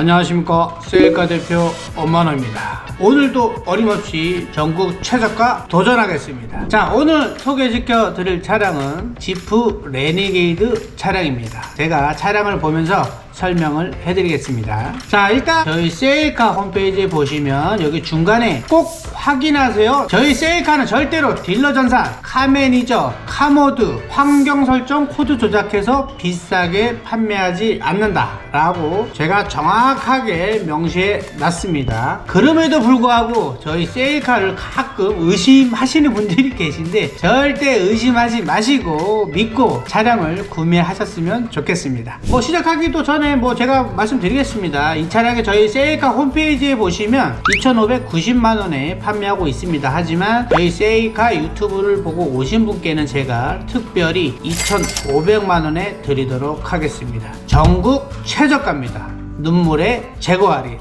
안녕하십니까. 셀카 대표 엄만호입니다. 오늘도 어림없이 전국 최저가 도전하겠습니다. 자 오늘 소개시켜 드릴 차량은 지프 레니게이드 차량입니다. 제가 차량을 보면서 설명을 해드리겠습니다. 자 일단 저희 세일카 홈페이지에 보시면 여기 중간에 꼭 확인하세요. 저희 세일카는 절대로 딜러 전산 카매니저 카모드 환경 설정 코드 조작해서 비싸게 판매하지 않는다 라고 제가 정확 하게 명시해 놨습니다. 그럼에도 불구하고 저희 세일카를 가끔 의심하시는 분들이 계신데 절대 의심하지 마시고 믿고 차량을 구매하셨으면 좋겠습니다. 뭐 시작하기도 전에 뭐 제가 말씀드리겠습니다. 이 차량이 저희 세일카 홈페이지에 보시면 2,590만원에 판매하고 있습니다. 하지만 저희 세일카 유튜브를 보고 오신 분께는 제가 특별히 2,500만원에 드리도록 하겠습니다. 전국 최저가입니다 눈물의 할인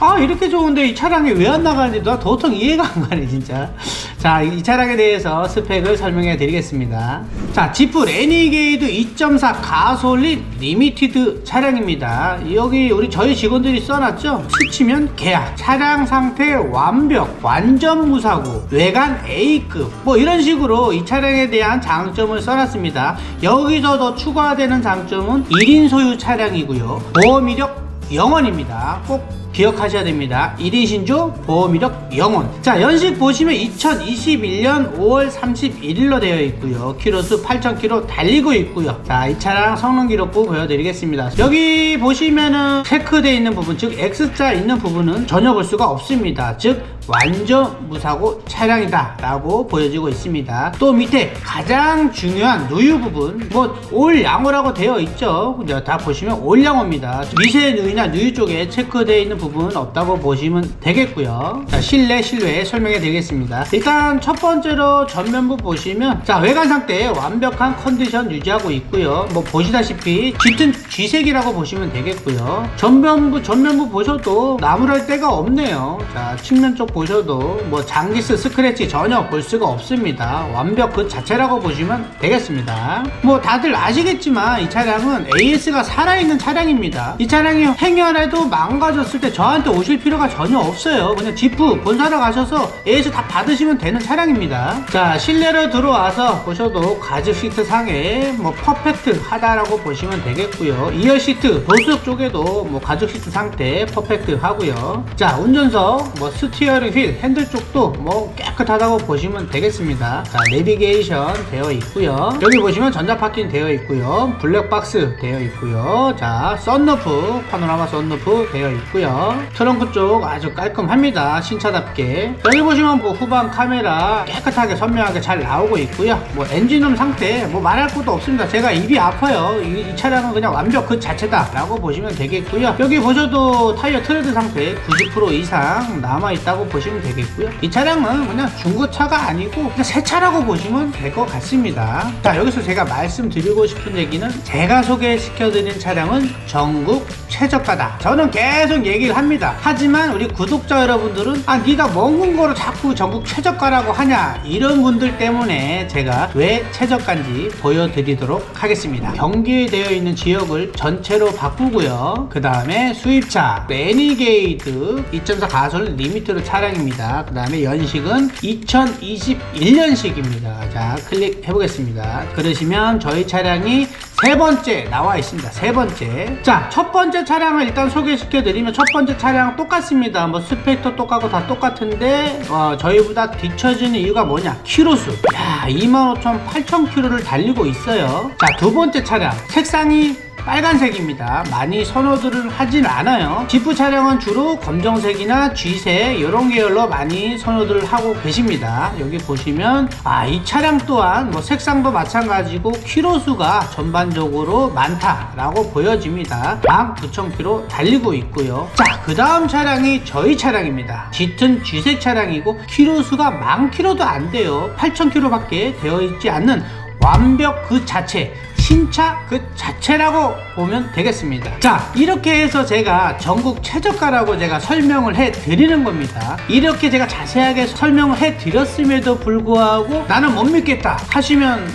아 이렇게 좋은데 이 차량이 왜 안 나가는지 나 도통 이해가 안 가네 진짜 자 이 차량에 대해서 스펙을 설명해 드리겠습니다. 자 지프 레니게이드 2.4 가솔린 리미티드 차량입니다. 여기 우리 저희 직원들이 써놨죠? 스치면 계약 차량 상태 완벽 완전 무사고 외관 A급. 뭐 이런 식으로 이 차량에 대한 장점을 써놨습니다. 여기서 더 추가되는 장점은 1인 소유 차량이고요. 보험 이력 영원입니다. 꼭 기억하셔야 됩니다. 1인 신조 보험 이력 영원. 자, 연식 보시면 2021년 5월 31일로 되어 있고요. 키로수 8,000km 달리고 있고요. 자, 이 차량 성능 기록부 보여드리겠습니다. 여기 보시면은 체크되어 있는 부분, 즉 X자 있는 부분은 전혀 볼 수가 없습니다. 즉 완전 무사고 차량이다 라고 보여지고 있습니다 또 밑에 가장 중요한 누유 부분 뭐 올 양호라고 되어 있죠 다 보시면 올 양호입니다 미세 누유나 누유 쪽에 체크되어 있는 부분 은 없다고 보시면 되겠고요 자 실내 실외 설명해 드리겠습니다 일단 첫 번째로 전면부 보시면 자 외관 상태 완벽한 컨디션 유지하고 있고요 뭐 보시다시피 짙은 쥐색이라고 보시면 되겠고요 전면부 전면부 보셔도 나무랄 데가 없네요 자 측면 쪽 보셔도 뭐 장기스 스크래치 전혀 볼 수가 없습니다. 완벽 그 자체라고 보시면 되겠습니다. 뭐 다들 아시겠지만 이 차량은 AS가 살아있는 차량입니다. 이 차량이 행여라도 망가졌을 때 저한테 오실 필요가 전혀 없어요. 그냥 지프 본사로 가셔서 AS 다 받으시면 되는 차량입니다. 자 실내로 들어와서 보셔도 가죽 시트 상에 뭐 퍼펙트 하다라고 보시면 되겠고요. 2열 시트 보수석 쪽에도 뭐 가죽 시트 상태 퍼펙트 하고요. 자 운전석 뭐 스티어링 휠 핸들 쪽도 뭐 깨끗하다고 보시면 되겠습니다 자 내비게이션 되어 있고요 여기 보시면 전자 파킹 되어 있고요 블랙박스 되어 있고요 자 썬루프 파노라마 썬루프 되어 있고요 트렁크 쪽 아주 깔끔합니다 신차답게 여기 보시면 뭐 후방 카메라 깨끗하게 선명하게 잘 나오고 있고요 뭐 엔진룸 상태 뭐 말할 것도 없습니다 제가 입이 아파요 이, 이 차량은 그냥 완벽 그 자체다 라고 보시면 되겠고요 여기 보셔도 타이어 트레드 상태 90% 이상 남아있다고 보시면 되겠고요. 이 차량은 그냥 중고차가 아니고 그냥 새 차라고 보시면 될 것 같습니다. 자 여기서 제가 말씀드리고 싶은 얘기는 제가 소개시켜드린 차량은 전국 최저가다. 저는 계속 얘기를 합니다. 하지만 우리 구독자 여러분들은 아 네가 먹은 거로 자꾸 전국 최저가라고 하냐 이런 분들 때문에 제가 왜 최저가인지 보여드리도록 하겠습니다. 경기에 되어 있는 지역을 전체로 바꾸고요. 그 다음에 수입차 레니게이드 2.4 가솔 리미트로 차량입니다. 그 다음에 연식은 2021년식입니다. 자 클릭해 보겠습니다. 그러시면 저희 차량이 세 번째 나와 있습니다. 세 번째. 자, 첫 번째 차량을 일단 소개시켜 드리면 첫 번째 차량 똑같습니다. 뭐 스펙도 똑같고 다 똑같은데 어, 저희보다 뒤처지는 이유가 뭐냐? 키로수. 야, 25,000, 8,000km를 달리고 있어요. 자, 두 번째 차량. 색상이 빨간색입니다. 많이 선호들을 하진 않아요. 지프 차량은 주로 검정색이나 쥐색 이런 계열로 많이 선호들을 하고 계십니다. 여기 보시면 아 이 차량 또한 뭐 색상도 마찬가지고 키로수가 전반적으로 많다라고 보여집니다. 19,000km 달리고 있고요. 자, 그 다음 차량이 저희 차량입니다. 짙은 쥐색 차량이고 키로수가 만 킬로도 안 돼요. 8,000km밖에 되어 있지 않는 완벽 그 자체 신차 그 자체라고 보면 되겠습니다. 자, 이렇게 해서 제가 전국 최저가라고 제가 설명을 해 드리는 겁니다. 이렇게 제가 자세하게 설명을 해 드렸음에도 불구하고 나는 못 믿겠다 하시면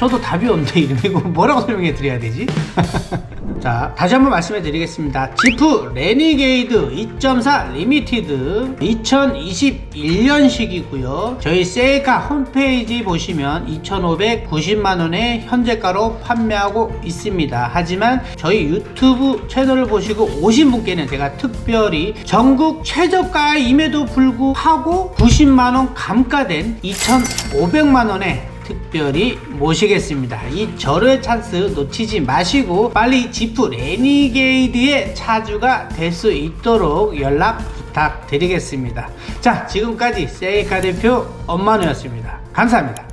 저도 답이 없는데 이거 뭐라고 설명해 드려야 되지? 자, 다시 한번 말씀해 드리겠습니다. 지프 레니게이드 2.4 리미티드 2021년식이고요. 저희 셀카 홈페이지 보시면 2,590만원에 현재가로 판매하고 있습니다. 하지만 저희 유튜브 채널을 보시고 오신 분께는 제가 특별히 전국 최저가임에도 불구하고 90만원 감가된 2,500만원에 특별히 모시겠습니다. 이 절호의 찬스 놓치지 마시고 빨리 지프 레니게이드의 차주가 될 수 있도록 연락 부탁드리겠습니다. 자, 지금까지 세이카 대표 엄마누였습니다. 감사합니다.